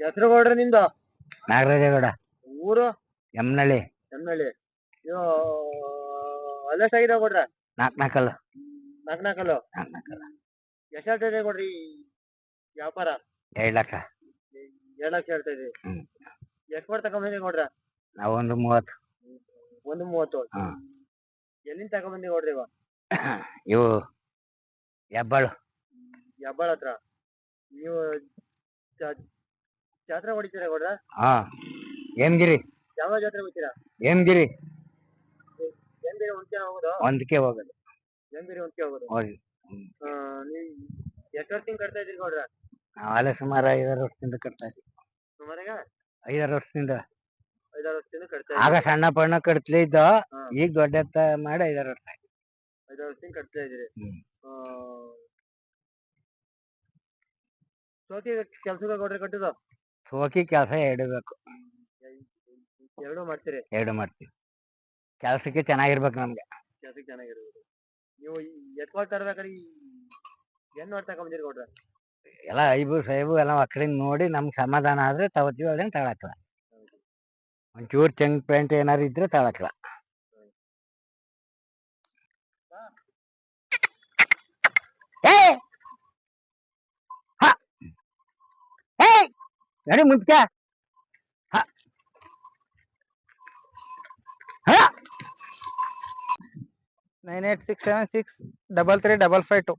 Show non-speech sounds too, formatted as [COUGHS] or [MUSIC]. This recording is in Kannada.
ಹೆಸರು ಗೌಡ್ರ ನಿಮ್ದು? ನಾಗರಾಜೇಗೌಡ. ಊರು? ಎಮ್ನಳ್ಳಿ ಎಮ್ನಳ್ಳಿ ಇದು ಅಲ್ಲೆಷ್ಟಾಗಿದೆ ಕೊಡ್ರ ನಾಲ್ಕ್ ನಾಲ್ಕಲ್ಲ ನಾಲ್ಕು ನಾಲ್ಕಲ್ಲ ಎಷ್ಟು ಹೇಳ್ತಾ ಇದೆ ಕೊಡ್ರಿ ಈ ವ್ಯಾಪಾರ? ಎರಡ್ ಲಕ್ಷ. ಎರಡ್ ಲಕ್ಷ ಹೇಳ್ತಾ ಇದ್ರಿ ಹ್ಮ್. ಎಷ್ಟು ಕೊಡ್ ತಗೊಂಬಂದಿ ಕೊಡ್ರ ನಾವೊಂದು ಮೂವತ್ತು. ಒಂದು ಮೂವತ್ತು. ಹಾ. ಎಲ್ಲಿಂದ ತಗೊಂಬಂದಿ ಕೊಡ್ರಿ ಇವ? [COUGHS] ಇವು ಹೆಬ್ಬಾಳು. ಹೆಬ್ಬಾಳ ಹತ್ರ? ನೀವು ಜಾತ್ರೆ ಹೊಡಿತೀರಾ ಗೌಡ್ರ? ಹಾ. ಗಿರಿ? ಯಾವ ಜಾತ್ರೆ ಹೋಗ್ತೀರಾ ಏನ್ಗಿರಿ ಏನ್ ಒಂದ್ಕೆ ಹೋಗೋದು? ಒಂದಕ್ಕೆ ಹೋಗೋದು. ಏನ್ಗಿರಿ ಒಂದ್ಕೆ ಹೋಗೋದು? ಹೋಗಿ. ಆ, ನೀವ್ ಎಷ್ಟು ವರ್ಷದಿಂದ ಕಟ್ತಾ ಇದ್ದೀರಿ ಗೌಡ್ರ? ನಾವು ಅಲ್ಲೇ ಸುಮಾರು ಐದಾರು ವರ್ಷದಿಂದ ಕಟ್ತಾ ಇದ್ವಿ ಸುಮಾರಾಗ ಐದಾರು ವರ್ಷದಿಂದ. ಐದಾರು ವರ್ಷದಿಂದ ಕಟ್ತಾ ಆಗ ಇದ್ದೀರಿ ಸಣ್ಣ ಪಣ್ಣ ಕಟ್ಲೇ ಇದ್ದ ಹಾ. ಈಗ ದೊಡ್ಡ ಎತ್ತ ಮಾಡಿ ಐದಾರು ವರ್ಷ ಆಯ್ತು. ಐದಾರು ವರ್ಷದಿಂದ ಕಟ್ತಾ ಇದ್ದೀರಿ. ಹ್ಮ್. ಆ, ಸೋಕಿ ಕೆಲ್ಸಕ್ಕೆ ಕೊಡ್ರಿ ಕಟ್ಟುದು ಸೋಕಿ ಕೆಲಸ ಇಡಬೇಕು ಎರಡು ಮಾಡ್ತೀರಿ? ಎರಡು ಮಾಡ್ತೀವಿ. ಕೆಲಸಕ್ಕೆ ಚೆನ್ನಾಗಿರ್ಬೇಕು ನಮ್ಗೆ. ಕೆಲ್ಸಕ್ಕೆ ಚೆನ್ನಾಗಿರ್ಬೇಕು. ನೀವು ಎತ್ಕೊಳ್ ತರ್ಬೇಕಾದ್ರೆ ಈ ಏನ್ ನೋಡ್ತಾ ಬಂದಿರಿ ಕೊಡ್ರ ಎಲ್ಲ ಐಬು ಸೈಬು ಎಲ್ಲ ಮಕ್ಕಳಿಗೆ ನೋಡಿ ನಮ್ಗೆ ಸಮಾಧಾನ ಆದ್ರೆ ತಗೋತೀವಿ ಅದನ್ನ ತಗೊಳಕ್ಲ ಒಂಚೂರು ಚೆಂಗ್ ಪೇಂಟ್ ಏನಾರು ಇದ್ರೆ ತಗೊಳಕ್ಲ अरे मुझ क्या? हाँ। हाँ। Nine eight six seven six double three double five two.